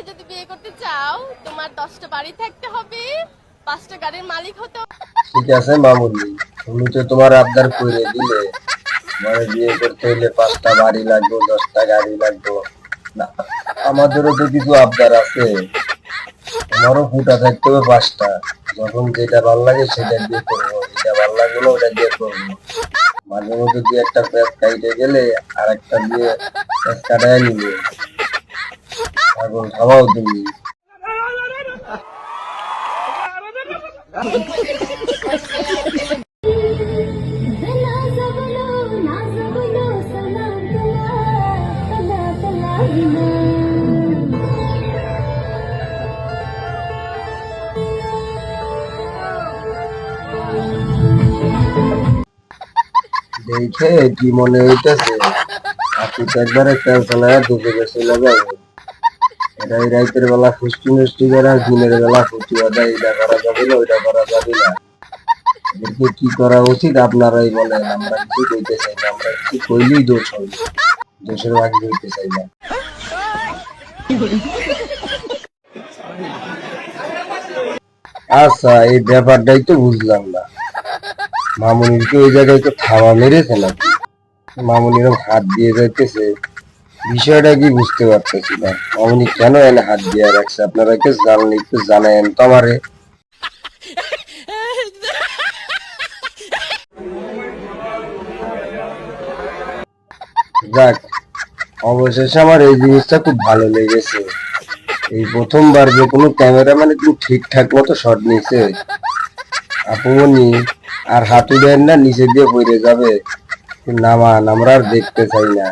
আমাকে যদি বিয়ে করতে চাও, তোমার দশটা বাড়ি থাকতে হবে, পাঁচটা গাড়ির মালিক হতে ঠিক আছে, মামুনি। তুমি তো তোমার আবদার করে দিলে। মানে বিয়ে করতে হলে পাঁচটা বাড়ি লাগবে, দশটা গাড়ি লাগবে। না, আমাদেরও তো কিছু আবদার আছে। তোমারও ফুটা থাকতে হবে পাঁচটা। যখন যেটা ভালো লাগে সেটা দিয়ে করব, যেটা ভালো লাগল ওটা দিয়ে করব। মাঝে মধ্যে দিয়ে একটা প্যাস কাইটে গেলে আর একটা দিয়ে প্যাস কাটায় নিবে ছাগল খাওয়াও তুমি দেখে কি মনে হইতেছে আপনি তো একবারে ক্যান্সার হয়ে ঢুকে গেছিল যাবে এটা এই রাইতের বেলা ফুষ্টি মুষ্টি করে, দিনের বেলা ফুটি বাদা এটা করা যাবে না ওইটা করা যাবে না। এদেরকে কি করা উচিত? আপনারাই বলেন, আমরা কিছু কইতে চাই না, আমরা কিছু কইলেই দোষ হবে? দোষের ভাগ হইতে চাই না। আচ্ছা এই ব্যাপারটাই তো বুঝলাম না। মামুনিকে ওই জায়গায় তো থাবা মেরেছে নাকি? মামুনি এরকম হাত দিয়ে যাইতেছে। বিষয়টা কি বুঝতে পারতেছি না। মামুনি কেন এনে হাত দিয়ে রাখছে? আপনারা কে জানলে, একটু জানায়েন তো আমারে। যাক, অবশেষে আমার এই জিনিসটা খুব ভালো লেগেছে। এই প্রথমবার যে কোনো ক্যামেরাম্যান একটু ঠিকঠাক মতো শট নিছে। আপনি আর হাঁটু দেন না, নিচে দিয়ে পড়ে যাবে। নামান আমরা আর দেখতে চাই না।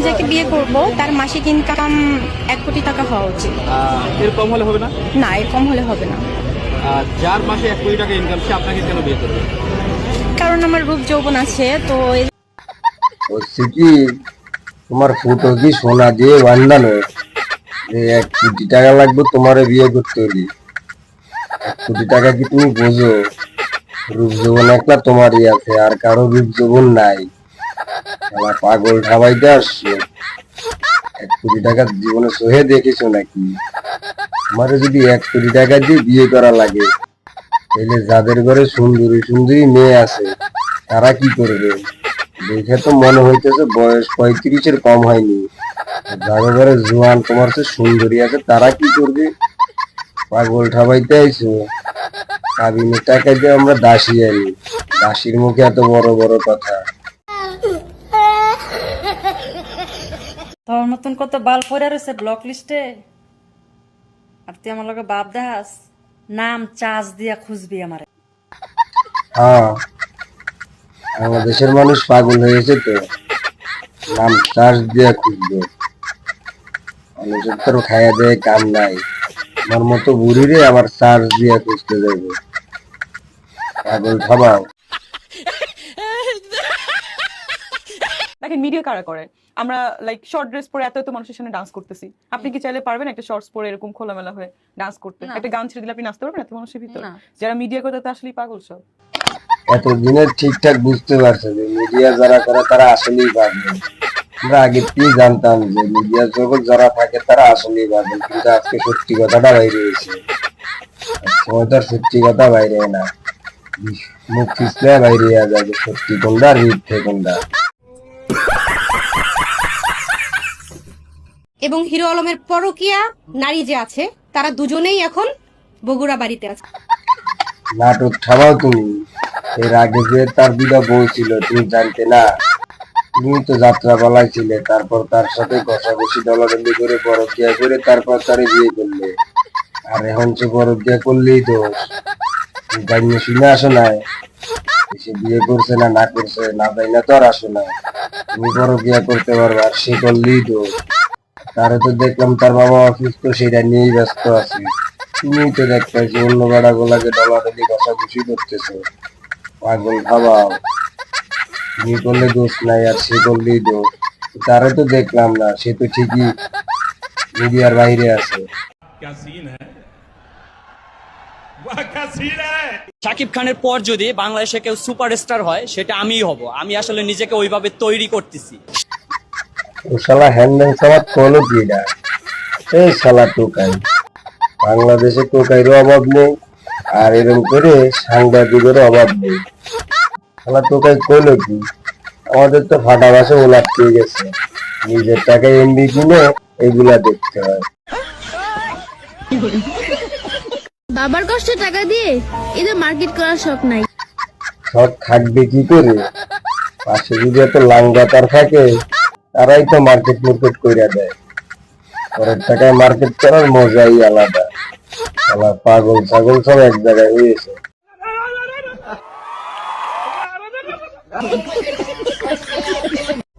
আমি যাকে বিয়ে করব তার মাসিক ইনকাম এক কোটি টাকা হওয়া উচিত। এর কম হলে হবে না? না এর কম হলে হবে না। যার মাসে এক কোটি টাকা ইনকাম সে আপনাকে কেন বিয়ে করবে? কারণ আমার রূপ যৌবন আছে তো হচ্ছে কি তোমার ফুটো কি সোনা দিয়ে বান্ধানো যে এক কোটি টাকা লাগবে তোমার বিয়ে করতে হলে। এক কোটি টাকা কি তুমি বোঝো? রূপ যৌবন একটা তোমারই আছে আর কারও রূপ যৌবন নাই। আমার পাগল ঠাবাইতে আসছো। এক কোটি টাকা জীবনে সহে দেখেছ নাকি? আমার যদি এক কোটি টাকা দিয়ে বিয়ে করা লাগে, তাহলে যাদের ঘরে সুন্দরী সুন্দরী মেয়ে আছে, তারা কি করবে? দেখে তো মনে হইতেছে বয়স পঁয়ত্রিশের কম হয়নি। যাদের ঘরে জোয়ান তোমার সে সুন্দরী আছে, তারা কি করবে? পাগল ঠাবাইতে আইছো। কাবিনের টাকা দিয়ে আমরা দাসী আনি। দাসীর মুখে এত বড় বড় কথা। তোর মতন কত বাল পরে রয়েছে ব্লক লিস্টে আর তুই আমার লগে বাপ দেখাস, নাম চার্জ দিয়া খুঁজবি আমারে। হ্যাঁ দেশের মানুষ পাগল হয়েছে তো। নাম চার্জ দিয়া খুঁজবে। মানুষের তো খাইয়া দেয় কাম নাই। আমার মতো বুড়িরে আবার চার্জ দিয়ে খুঁজতে যাবে পাগল খাবাও দেখেন মিডিয়া কারা করে? আমরা লাইক শর্ট ড্রেস পরে এত এত মানুষের সামনে ডান্স করতেছি। আপনি কি চাইলে পারবেন একটা শর্টস পরে এরকম খোলামেলা হয়ে ডান্স করতে? একটা গান ছেড়ে দিলে আপনি নাচতে পারবেন এত মানুষের ভিতরে? যারা মিডিয়া করে তারা আসলেই পাগল সব। এতদিনে ঠিকঠাক বুঝতে পারছে যে মিডিয়া যারা করে তারা আসলেই পারবে আমরা আগে কি জানতাম যে মিডিয়া জগৎ যারা থাকে তারা আসলেই পারবে কিন্তু আজকে সত্যি কথাটা বাইরে তো সত্যি কথা বাইরে না। মুখ পিছলে বাইরে যাবে। সত্যি কোনটা আর মিথ্যে কোনটা? এবং হিরো আলমের পরকিয়া নারী যে আছে, তারা দুজনেই এখন বগুড়া বাড়িতে আছে। নাটক ছাড়াও তুমি। এর আগে যে তার দুটা বউ ছিল তুমি জানতে না। তুমি তো যাত্রা বলাই ছিলে তারপর তার সাথে ঘষাঘষি ডলাডলি করে পরকিয়া করে তারপর তারে বিয়ে করলে। আর এখন সে পরকিয়া করলেই তুমি জানিয়ে শুনে আসো নাই। সে বিয়ে করছে না না করছে, না তাই না তো আর আসো না তুমি পরকিয়া করতে পারবে, আর সে করলেই দোষ। তারে তো দেখলাম তার বাবা অসুস্থ সেটা নিয়েই ব্যস্ত আছে। তুমি তো দেখতেছি অন্য বেড়া গোলাকে ডলাডলি ঘষাঘষি করতেছো। পাগল খাওয়াও তুমি করলে দোষ নাই আর সে করলেই দোষ। তারে তো দেখলাম না সে তো ঠিকই মিডিয়ার বাইরে আছে। শাকিব খানের পর যদি বাংলাদেশে কেউ সুপারস্টার হয় সেটা আমিই হব। আমি আসলে নিজেকে ওইভাবে তৈরি করতেছি। ও শালা সামাত কলো কি এটা এই শালা টোকাই। বাংলাদেশে টোকাইরও অভাব নেই আর এরকম করে সাংবাদিকেরও অভাব নেই। শালা টোকাই কইলো কি? আমাদের তো ফাটা বাসে ওলাপ পেয়ে গেছে। নিজের টাকায় এমবি কিনে এগুলা দেখতে হয়। বাবার কষ্ট টাকা দিয়ে এদের মার্কেট করার শখ নাই। সব থাকবে কি করে? পাশে যদি এত লাংবাতার থাকে তারাই তো মার্কেট মার্কেট কইরা দেয়। পরের টাকায় মার্কেট করার মজাই আলাদা। আলাদা পাগল ছাগল সব এক জায়গায় হয়েছে